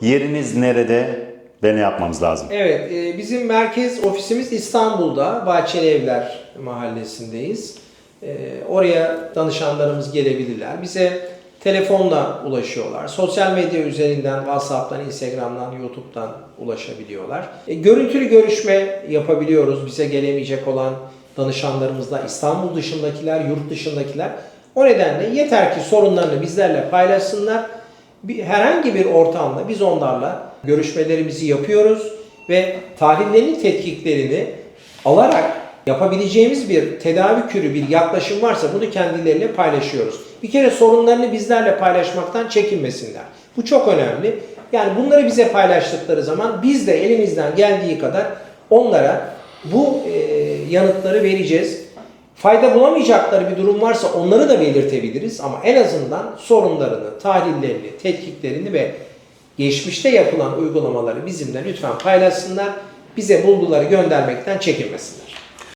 Yeriniz nerede ve ne yapmamız lazım? Evet, e, bizim merkez ofisimiz İstanbul'da, Bahçeli Evler mahallesindeyiz. E, Oraya danışanlarımız gelebilirler. Bize telefonla ulaşıyorlar. Sosyal medya üzerinden, WhatsApp'tan, Instagram'dan, YouTube'dan ulaşabiliyorlar. E, Görüntülü görüşme yapabiliyoruz. Bize gelemeyecek olan danışanlarımızla İstanbul dışındakiler, yurt dışındakiler. O nedenle yeter ki sorunlarını bizlerle paylaşsınlar. Bir, herhangi bir ortamda biz onlarla görüşmelerimizi yapıyoruz ve tahlillerini, tetkiklerini alarak yapabileceğimiz bir tedavi kürü, bir yaklaşım varsa bunu kendileriyle paylaşıyoruz. Bir kere sorunlarını bizlerle paylaşmaktan çekinmesinler. Bu çok önemli. Yani bunları bize paylaştıkları zaman biz de elimizden geldiği kadar onlara bu e, yanıtları vereceğiz. Fayda bulamayacakları bir durum varsa onları da belirtebiliriz ama en azından sorunlarını, tahlillerini, tetkiklerini ve geçmişte yapılan uygulamaları bizimle lütfen paylaşsınlar. Bize bulguları göndermekten çekinmesinler.